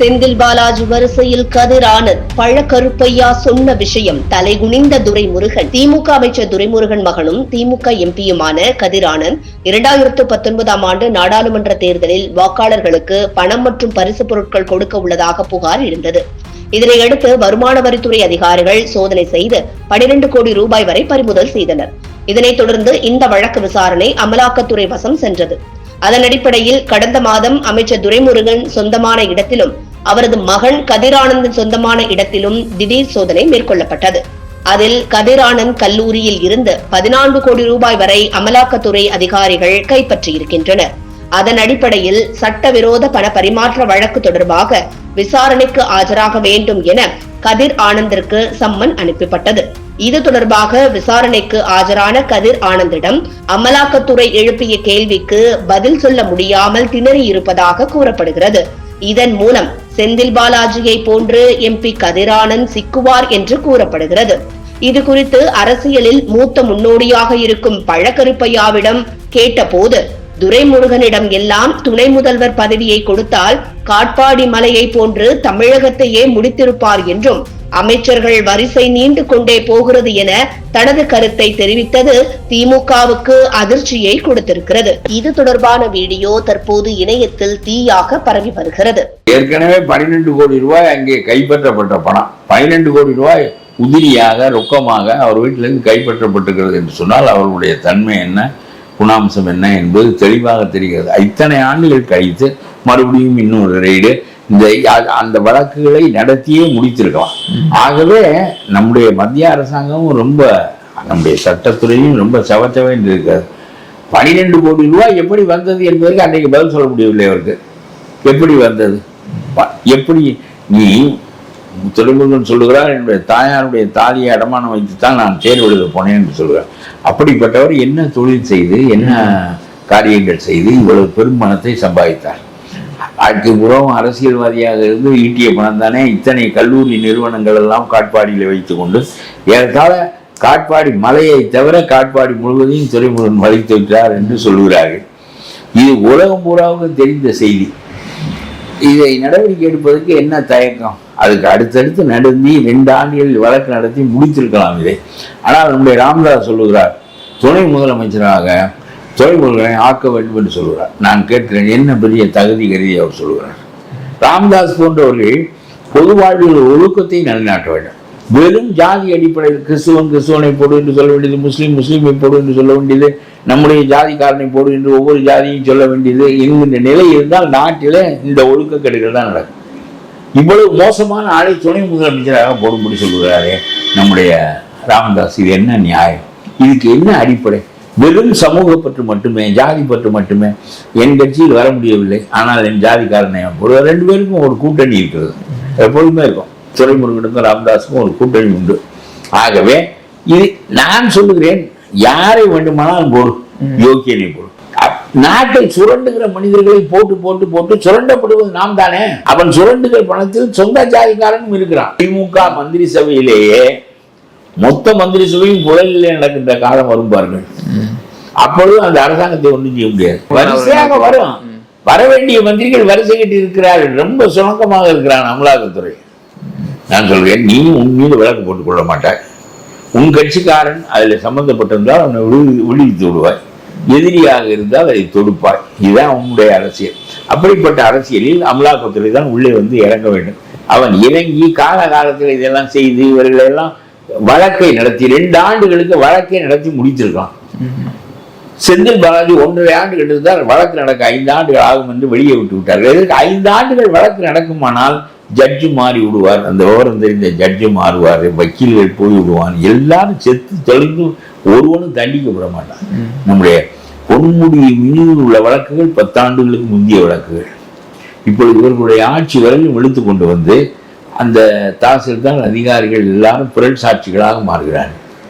செந்தில் பாலாஜி வரிசையில் கதிர் ஆனந்த் பழக்கருப்பையா சொன்ன விஷயம் தலைகுனிந்த துரைமுருகன். திமுக அமைச்சர் துரைமுருகன் மகனும் திமுக எம்பியுமான கதிர் ஆனந்த் இரண்டாயிரத்து பத்தொன்பதாம் ஆண்டு நாடாளுமன்ற தேர்தலில் வாக்காளர்களுக்கு பணம் மற்றும் பரிசு பொருட்கள் கொடுக்க உள்ளதாக புகார் எழுந்தது. இதனையடுத்து வருமான வரித்துறை அதிகாரிகள் சோதனை செய்து பனிரெண்டு கோடி ரூபாய் வரை பறிமுதல் செய்தனர். இதனைத் தொடர்ந்து இந்த வழக்கு விசாரணை அமலாக்கத்துறை வசம் சென்றது. அதன் அடிப்படையில் கடந்த மாதம் அமைச்சர் துரைமுருகன் சொந்தமான இடத்திலும் அவரது மகன் கதிரானந்தின் சொந்தமான இடத்திலும் திடீர் சோதனை மேற்கொள்ளப்பட்டது. அதில் கதிரானந்த் கல்லூரியில் இருந்து பதினான்கு கோடி ரூபாய் வரை அமலாக்கத்துறை அதிகாரிகள் கைப்பற்றியிருக்கின்றனர். அதன் அடிப்படையில் சட்டவிரோத பண பரிமாற்ற வழக்கு தொடர்பாக விசாரணைக்கு ஆஜராக வேண்டும் என கதிர் ஆனந்திற்கு சம்மன் அனுப்பப்பட்டது. இது தொடர்பாக விசாரணைக்கு ஆஜரான கதிர் ஆனந்திடம் அமலாக்கத்துறை எழுப்பிய கேள்விக்கு பதில் சொல்ல முடியாமல் திணறி இருப்பதாக கூறப்படுகிறது. இதன் மூலம் செந்தில் பாலாஜியை போன்று எம்பி கதிரானந்த் சிக்குவார் என்று கூறப்படுகிறது. இது குறித்து அரசியலில் மூத்த முன்னோடியாக இருக்கும் பழக்கருப்பையாவிடம் கேட்டபோது துரைமுருகனிடம் எல்லாம் துணை முதல்வர் பதவியை கொடுத்தால் காட்பாடி மலையை போன்று தமிழகத்தையே முடித்திருப்பார் என்றும் அமைச்சர்கள் வரிசை நீண்டு கொண்டே போகிறது என தனது கருத்தை தெரிவித்தது திமுகவுக்கு அதிர்ச்சியை கொடுத்திருக்கிறது. இது தொடர்பான வீடியோ தற்போது இணையத்தில் தீயாக பரவி வருகிறது. ஏற்கனவே பன்னிரெண்டு கோடி ரூபாய் அங்கே கைப்பற்றப்பட்ட பணம். பன்னிரெண்டு கோடி ரூபாய் உதிரியாக ரொக்கமாக அவர் வீட்டிலிருந்து கைப்பற்றப்பட்டிருக்கிறது என்று சொன்னால் அவர்களுடைய தன்மை என்ன குணாம்சம் என்ன என்பது தெளிவாக தெரிகிறது. இத்தனை ஆண்டுகள் கழித்து மறுபடியும் இன்னொரு ரெய்டு இந்த அந்த வழக்குகளை நடத்தியே முடித்திருக்கலாம். ஆகவே நம்முடைய மத்திய அரசாங்கமும் ரொம்ப நம்முடைய சட்டத்துறையும் ரொம்ப சவச்சவன் இருக்காது பனிரெண்டு கோடி ரூபாய் எப்படி வந்தது என்பதற்கு அன்றைக்கு பதில் சொல்ல முடியவில்லை அவருக்கு. எப்படி வந்தது? எப்படி நீ துறைமுருகன் சொல்லுகிறார் என்னுடைய தாயாருடைய தாலியை அடமானம் வைத்துத்தான் நான் தேர்வு எழுத போனேன் என்று சொல்கிறார். அப்படிப்பட்டவர் என்ன தொழில் செய்து என்ன காரியங்கள் செய்து இவ்வளவு பெரும் பணத்தை சம்பாதித்தார். அதுக்கு புறம் அரசியல்வாதியாக இருந்து ஈட்டிய பணம் தானே இத்தனை கல்லூரி நிறுவனங்கள் எல்லாம் காட்பாடியில் வைத்துக்கொண்டு ஏறத்தாழ காட்பாடி மலையை தவிர காட்பாடி முழுவதையும் துறைமுருகன் வலித்து விட்டார் என்று சொல்லுகிறார்கள். இது உலகம் பூராவுக்கும் தெரிந்த செய்தி. இதை நடவடிக்கை எடுப்பதற்கு என்ன தயக்கம்? அதுக்கு அடுத்தடுத்து நடந்தி ரெண்டு ஆண்டுகள் வழக்கு நடத்தி முடித்திருக்கலாம் இதை. ஆனால் நம்முடைய ராமதாஸ் சொல்லுகிறார் துணை முதலமைச்சராக துறைமுருகனை ஆக்க வேண்டும் என்று சொல்கிறார். நான் கேட்கிறேன் என்ன பெரிய தகுதி கருதி அவர் சொல்கிறார்? ராமதாஸ் போன்றவர்கள் பொது வாழ்வில் ஒழுக்கத்தை நிலைநாட்ட வேண்டும். வெறும் ஜாதி அடிப்படையில் கிறிஸ்துவன் கிறிஸ்துவனை போடு என்று சொல்ல வேண்டியது முஸ்லீம் முஸ்லீமை போடு என்று சொல்ல வேண்டியது நம்முடைய ஜாதிக்காரனை போடு என்று ஒவ்வொரு ஜாதியும் சொல்ல வேண்டியது என்கின்ற நிலை இருந்தால் நாட்டிலே இந்த ஒழுக்கக்கேடுகள் தான் நடக்கும். இவ்வளவு மோசமான ஆளை துணை முதலமைச்சராக போடும்படி சொல்கிறாரே நம்முடைய ராமதாஸ் இது என்ன நியாயம்? இதுக்கு என்ன அடிப்படை? வெறும் சமூக பற்று மட்டுமே ஜாதி பற்று மட்டுமே என் கட்சியில் வர முடியவில்லை. ஆனால் என் ஜாதிக்காரனை போடுவார் ரெண்டு பேருக்கும் ஒரு கூட்டணி இருக்கிறது. எப்பொழுதுமே இருக்கும். துறைமுருகனுக்கும் ராமதாஸுக்கும் ஒரு கூட்டணி உண்டு. ஆகவே இது நான் சொல்லுகிறேன் யாரை வேண்டுமானாலும் போடு. யோக்கியனை போடு. நாட்டை சுரண்டுகிற மனிதர்களை போட்டு போட்டு போட்டு சுரண்டப்படுவது நாம் தானே? அவன் சுரண்டுகிற பணத்தில் சொந்த ஜாதிக்காரனும் இருக்கிறான். திமுக மந்திரி சபையிலேயே மொத்த மந்திரி சபையும் புழலிலே நடக்கின்ற காலம் வரும் பாருங்கள். அப்பொழுது அந்த அரசாங்கத்தை ஒன்றும் செய்ய முடியாது. வரிசையாக வரும். வர வேண்டிய மந்திரிகள் வரிசை கட்டி இருக்கிறார்கள் ரொம்ப சுணக்கமாக இருக்கிறான் அமலாக்கத்துறை. நான் சொல்கிறேன் நீ உன் மீது வழக்கு போட்டுக் கொள்ள மாட்டாய். உன் கட்சிக்காரன் அதில் சம்பந்தப்பட்டிருந்தால் அவனை விடுவி விடுவித்து விடுவாய். எதிரியாக இருந்தால் அதை தொடுப்பாய். இதுதான் உன்னுடைய அரசியல். அப்படிப்பட்ட அரசியலில் அமலாக்கத்துறை தான் உள்ளே வந்து இறங்க வேண்டும். அவன் இறங்கி கால காலத்தில் இதெல்லாம் செய்து இவர்களை எல்லாம் வழக்கை நடத்தி ரெண்டு ஆண்டுகளுக்கு வழக்கை நடத்தி முடித்திருக்கான் செந்தில் பாலாஜி ஒன்றரை ஆண்டு இருந்தால் வழக்கு நடக்க ஐந்து ஆண்டுகள் ஆகும் என்று வெளியே விட்டு விட்டார்கள் எதற்கு? ஐந்து ஆண்டுகள் வழக்கு நடக்குமானால் ஜட்ஜு மாறி விடுவார். அந்த விவரம் தெரிந்த ஜட்ஜு மாறுவார். வக்கீல்கள் போய் விடுவான். எல்லாரும் செத்து தெளிந்து ஒருவனும் தண்டிக்கப்பட மாட்டான். நம்முடைய பொன்முடி மீது உள்ள வழக்குகள் பத்தாண்டுகளுக்கு முந்தைய வழக்குகள். இப்பொழுது இவர்களுடைய ஆட்சி வரையும் இழுத்து கொண்டு வந்து அந்த தாசில்தார் அதிகாரிகள் எல்லாரும் புரட்சி சாட்சிகளாக மாறுகிறார்கள்.